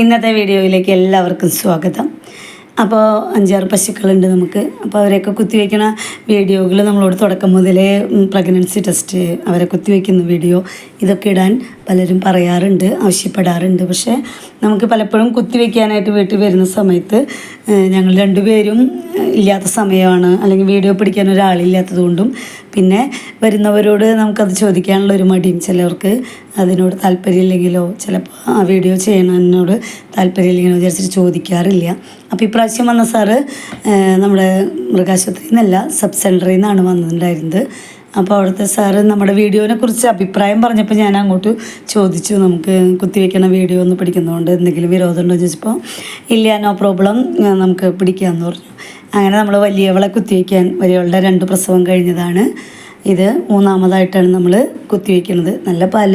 ഇന്നത്തെ വീഡിയോയിലേക്ക് എല്ലാവർക്കും സ്വാഗതം. അപ്പോൾ അഞ്ചാറ് പശുക്കളുണ്ട് നമുക്ക്. അപ്പോൾ അവരെയൊക്കെ കുത്തിവെക്കണ വീഡിയോകൾ നമ്മളോട് തുടക്കം മുതലേ പ്രഗ്നൻസി ടെസ്റ്റ് അവരെ കുത്തിവെക്കുന്ന വീഡിയോ ഇതൊക്കെ ഇടാൻ പലരും പറയാറുണ്ട് ആവശ്യപ്പെടാറുണ്ട്. പക്ഷേ നമുക്ക് പലപ്പോഴും കുത്തിവെക്കാനായിട്ട് വീട്ടിൽ വരുന്ന സമയത്ത് ഞങ്ങൾ രണ്ടുപേരും ഇല്ലാത്ത സമയമാണ് അല്ലെങ്കിൽ വീഡിയോ പിടിക്കാൻ ഒരാളില്ലാത്തത് കൊണ്ടും പിന്നെ വരുന്നവരോട് നമുക്കത് ചോദിക്കാനുള്ള ഒരു മടിയും ചിലർക്ക് അതിനോട് താല്പര്യമില്ലെങ്കിലോ ചിലപ്പോൾ ആ വീഡിയോ ചെയ്യണതിനോട് താല്പര്യമില്ലെങ്കിലോ വിചാരിച്ചിട്ട് ചോദിക്കാറില്ല. അപ്പോൾ ഇപ്രാവശ്യം വന്ന സാറ് നമ്മുടെ മൃഗാശുപത്രിയിൽ നിന്നല്ല സബ് സെന്ററിൽ നിന്നാണ് വന്നിട്ടുണ്ടായിരുന്നത്. അപ്പോൾ അവിടുത്തെ സാറ് നമ്മുടെ വീഡിയോനെ കുറിച്ച് അഭിപ്രായം പറഞ്ഞപ്പോൾ ഞാൻ അങ്ങോട്ട് ചോദിച്ചു. നമുക്ക് കുത്തിവെക്കണ വീഡിയോ ഒന്ന് പിടിക്കുന്നതുകൊണ്ട് എന്തെങ്കിലും വിരോധം ഉണ്ടോ എന്ന് ചോദിച്ചപ്പോൾ ഇല്ല നോ പ്രോബ്ലം നമുക്ക് പിടിക്കാമെന്ന് പറഞ്ഞു. അങ്ങനെ നമ്മൾ വലിയവളെ കുത്തിവെക്കാൻ വലിയവളുടെ രണ്ട് പ്രസവം കഴിഞ്ഞതാണ്. ഇത് മൂന്നാമതായിട്ടാണ് നമ്മൾ കുത്തിവെക്കുന്നത് നല്ല പാൽ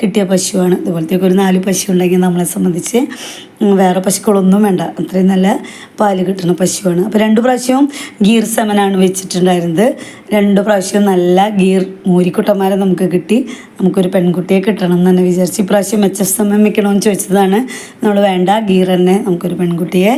കിട്ടിയ പശുവാണ്. ഇതുപോലത്തേക്ക് ഒരു നാല് പശു ഉണ്ടെങ്കിൽ നമ്മളെ സംബന്ധിച്ച് വേറെ പശുക്കളൊന്നും വേണ്ട. അത്രയും നല്ല പാൽ കിട്ടുന്ന പശുവാണ്. അപ്പോൾ രണ്ട് പ്രാവശ്യവും ഗീർ സെമനാണ് വെച്ചിട്ടുണ്ടായിരുന്നത്. രണ്ട് പ്രാവശ്യവും നല്ല ഗീർ മൂരിക്കുട്ടന്മാരെ നമുക്ക് കിട്ടി. നമുക്കൊരു പെൺകുട്ടിയെ കിട്ടണം എന്ന് തന്നെ വിചാരിച്ച് ഇപ്രാവശ്യം മെച്ച സമയം വെക്കണമെന്ന് ചോദിച്ചതാണ്. നമ്മൾ വേണ്ട ഗീർ തന്നെ നമുക്കൊരു പെൺകുട്ടിയെ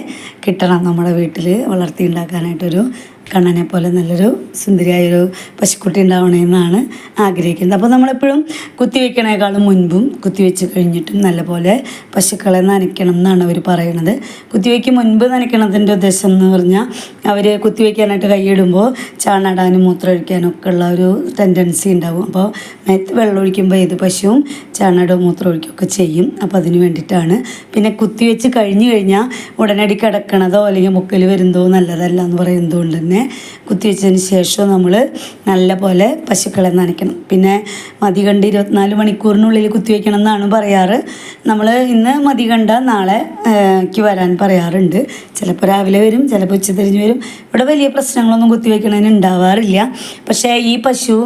കിട്ടണം നമ്മുടെ വീട്ടിൽ വളർത്തി ഉണ്ടാക്കാനായിട്ടൊരു കണ്ണനെ പോലെ നല്ലൊരു സുന്ദരിയായൊരു പശുക്കുട്ടി ഉണ്ടാവണമെന്നാണ് ആഗ്രഹിക്കുന്നത്. അപ്പോൾ നമ്മളെപ്പോഴും കുത്തിവെക്കണേക്കാളും മുൻപും കുത്തിവെച്ച് കഴിഞ്ഞിട്ടും നല്ലപോലെ പശുക്കളെ നനയ്ക്കണം എന്നാണ് അവർ പറയുന്നത്. കുത്തിവെക്ക് മുൻപ് നനയ്ക്കണതിന്റെ ഉദ്ദേശം എന്ന് പറഞ്ഞാൽ അവർ കുത്തിവെക്കാനായിട്ട് കൈയിടുമ്പോൾ ചാണടാനും മൂത്രമൊഴിക്കാനും ഒക്കെ ഉള്ള ഒരു ടെൻഡൻസി ഉണ്ടാവും. അപ്പോൾ മേത്ത് വെള്ളം ഒഴിക്കുമ്പോൾ ഏത് പശുവും ചാണാടോ മൂത്രം ഒഴിക്കുകയൊക്കെ ചെയ്യും. അപ്പോൾ അതിന് വേണ്ടിയിട്ടാണ്. പിന്നെ കുത്തിവെച്ച് കഴിഞ്ഞ് കഴിഞ്ഞാൽ ഉടനടി കിടക്കണതോ അല്ലെങ്കിൽ മുക്കൽ വരുന്നതോ നല്ലതല്ല എന്ന് പറയുന്നത് കൊണ്ട് തന്നെ കുത്തിവെച്ചതിന് ശേഷം നമ്മൾ നല്ല പോലെ പശുക്കളെ നനയ്ക്കണം. പിന്നെ മതി കണ്ട് ഇരുപത്തിനാല് മണിക്കൂറിനുള്ളിൽ കുത്തിവെക്കണം എന്നാണ് പറയാറ്. നമ്മൾ ഇന്ന് മതി കണ്ട നാളെ ക്ക് വരാൻ പറയാറുണ്ട്. ചിലപ്പോൾ രാവിലെ വരും ചിലപ്പോൾ ഉച്ചതിരിഞ്ഞ് വരും. ഇവിടെ വലിയ പ്രശ്നങ്ങളൊന്നും കുത്തിവെക്കണതിന് ഉണ്ടാവാറില്ല. പക്ഷേ ഈ പശു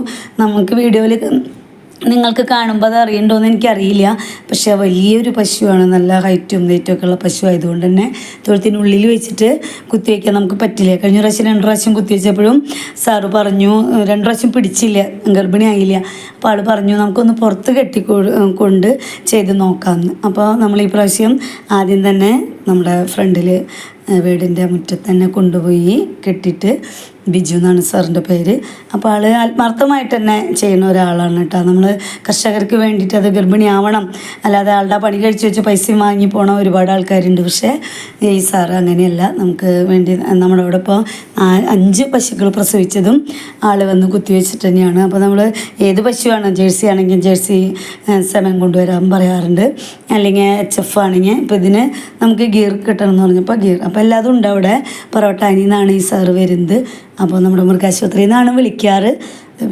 നമുക്ക് വീഡിയോയിൽ നിങ്ങൾക്ക് കാണുമ്പോൾ അത് അറിയണ്ടോയെന്ന് എനിക്കറിയില്ല. പക്ഷേ വലിയൊരു പശുവാണ്. നല്ല ഹൈറ്റും വെയിറ്റും ഒക്കെ ഉള്ള പശു ആയതുകൊണ്ട് തന്നെ തൊഴുത്തിനുള്ളിൽ വെച്ചിട്ട് കുത്തിവെക്കാൻ നമുക്ക് പറ്റില്ല. കഴിഞ്ഞ പ്രാവശ്യം രണ്ട് പ്രാവശ്യം കുത്തിവെച്ചപ്പോഴും സാറ് പറഞ്ഞു "ഏഹ്, രണ്ട് പ്രാവശ്യം പിടിച്ചില്ല ഗർഭിണി ആയില്ല. അപ്പോൾ ആൾ പറഞ്ഞു നമുക്കൊന്ന് പുറത്ത് കെട്ടി കൊണ്ട് ചെയ്ത് നോക്കാമെന്ന് അപ്പോൾ നമ്മൾ ഈ പ്രാവശ്യം ആദ്യം തന്നെ നമ്മുടെ ഫ്രണ്ടിൽ വീടിന്റെ മുറ്റത്ത് തന്നെ കൊണ്ടുപോയി കെട്ടിയിട്ട് ബിജു എന്നാണ് സാറിന്റെ പേര്. അപ്പോൾ ആൾ ആത്മാർത്ഥമായിട്ട് തന്നെ ചെയ്യുന്ന ഒരാളാണ് കേട്ടോ. നമ്മൾ കർഷകർക്ക് വേണ്ടിയിട്ട് അത് ഗർഭിണിയാവണം. അല്ലാതെ ആളുടെ പണി കഴിച്ച് വെച്ച് പൈസ വാങ്ങി പോണ ഒരുപാട് ആൾക്കാരുണ്ട്. പക്ഷേ ഈ സാറ് അങ്ങനെയല്ല. നമുക്ക് വേണ്ടി നമ്മുടെ ഇവിടെ ഇപ്പോൾ അഞ്ച് പശുക്കൾ പ്രസവിച്ചതും ആൾ വന്ന് കുത്തിവെച്ചിട്ട് തന്നെയാണ്. അപ്പോൾ നമ്മൾ ഏത് പശുവാണ്? ജേഴ്സി ആണെങ്കിൽ ജേഴ്സി സമയം കൊണ്ടുവരാൻ പറയാറുണ്ട്. അല്ലെങ്കിൽ എച്ച് എഫ് ആണെങ്കിൽ ഇപ്പോൾ ഇതിന് നമുക്ക് ഗിയർ കിട്ടണം എന്ന് പറഞ്ഞപ്പോൾ ഗിയർ അപ്പോൾ എല്ലാതും ഉണ്ട് അവിടെ. പൊറോട്ടാനിൽ നിന്നാണ് ഈ സാറ് വരുന്നത്. അപ്പോൾ നമ്മുടെ മൃഗാശുപത്രിയിൽ നിന്നാണ് വിളിക്കാറ്.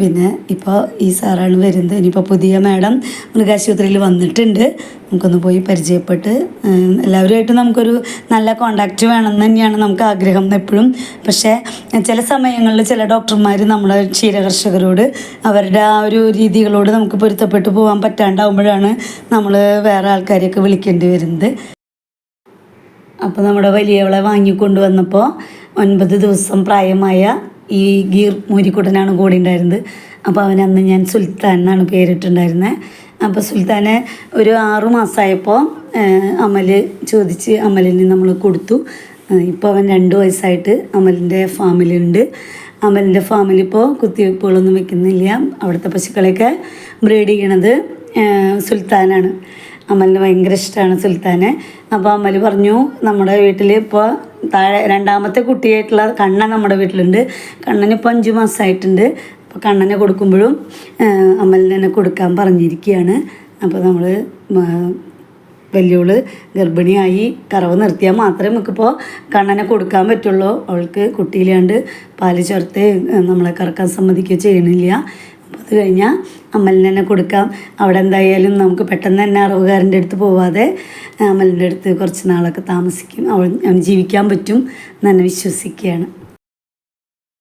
പിന്നെ ഇപ്പോൾ ഈ സാറാണ് വരുന്നത്. ഇനിയിപ്പോൾ പുതിയ മാഡം മൃഗാശുപത്രിയിൽ വന്നിട്ടുണ്ട്. നമുക്കൊന്ന് പോയി പരിചയപ്പെട്ട് എല്ലാവരുമായിട്ട് നമുക്കൊരു നല്ല കോണ്ടാക്റ്റ് വേണമെന്ന് തന്നെയാണ് നമുക്ക് ആഗ്രഹം എപ്പോഴും. പക്ഷേ ചില സമയങ്ങളിൽ ചില ഡോക്ടർമാർ നമ്മുടെ ക്ഷീരകർഷകരോട് അവരുടെ ആ ഒരു രീതികളോട് നമുക്ക് പൊരുത്തപ്പെട്ട് പോകാൻ പറ്റാണ്ടാവുമ്പോഴാണ് നമ്മൾ വേറെ ആൾക്കാരെയൊക്കെ വിളിക്കേണ്ടി വരുന്നത്. അപ്പോൾ നമ്മുടെ വലിയവളെ വാങ്ങിക്കൊണ്ടുവന്നപ്പോൾ ഒൻപത് ദിവസം പ്രായമായ ഈ ഗീർ മൂരിക്കുട്ടനാണ് കൂടി ഉണ്ടായിരുന്നത്. അപ്പോൾ അവൻ അന്ന് ഞാൻ സുൽത്താൻ എന്നാണ് പേരിട്ടുണ്ടായിരുന്നത് അപ്പോൾ സുൽത്താനെ ഒരു ആറു മാസമായപ്പോൾ അമൽ ചോദിച്ച് അമലിന് നമ്മൾ കൊടുത്തു. ഇപ്പോൾ അവൻ രണ്ട് വയസ്സായിട്ട് അമലിന്റെ ഫാമിലുണ്ട് അമലിന്റെ ഫാമിലിപ്പോൾ കുത്തിവെപ്പുകളൊന്നും വെക്കുന്നില്ല. അവിടുത്തെ പശുക്കളെയൊക്കെ ബ്രീഡ് ചെയ്യണത് സുൽത്താനാണ്. അമലിന് ഭയങ്കര ഇഷ്ടമാണ് സുൽത്താനെ. അപ്പോൾ അമൽ പറഞ്ഞു നമ്മുടെ വീട്ടിൽ ഇപ്പോൾ താഴെ രണ്ടാമത്തെ കുട്ടിയായിട്ടുള്ള കണ്ണൻ നമ്മുടെ വീട്ടിലുണ്ട്. കണ്ണന് ഇപ്പോൾ അഞ്ച് മാസമായിട്ടുണ്ട് അപ്പോൾ കണ്ണനെ കൊടുക്കുമ്പോഴും അമലിന് തന്നെ കൊടുക്കാൻ പറഞ്ഞിരിക്കുകയാണ് അപ്പോൾ നമ്മൾ വലിയോൾ ഗർഭിണിയായി കറവ് നിർത്തിയാൽ മാത്രമേ നമുക്കിപ്പോൾ കണ്ണനെ കൊടുക്കാൻ പറ്റുള്ളൂ. അവൾക്ക് കുട്ടിയിലാണ്ട് പാൽ ചേർത്ത് നമ്മളെ കറക്കാൻ സമ്മതിക്കുകയോ ചെയ്യണില്ല. അത് കഴിഞ്ഞാൽ അമ്മലിന് തന്നെ കൊടുക്കാം. അവിടെ എന്തായാലും നമുക്ക് പെട്ടെന്ന് തന്നെ അറവുകാരന്റെ അടുത്ത് പോവാതെ അമ്മലിന്റെ അടുത്ത് കുറച്ച് നാളൊക്കെ താമസിക്കും. അവന് ജീവിക്കാൻ പറ്റും എന്ന് തന്നെ വിശ്വസിക്കുകയാണ്.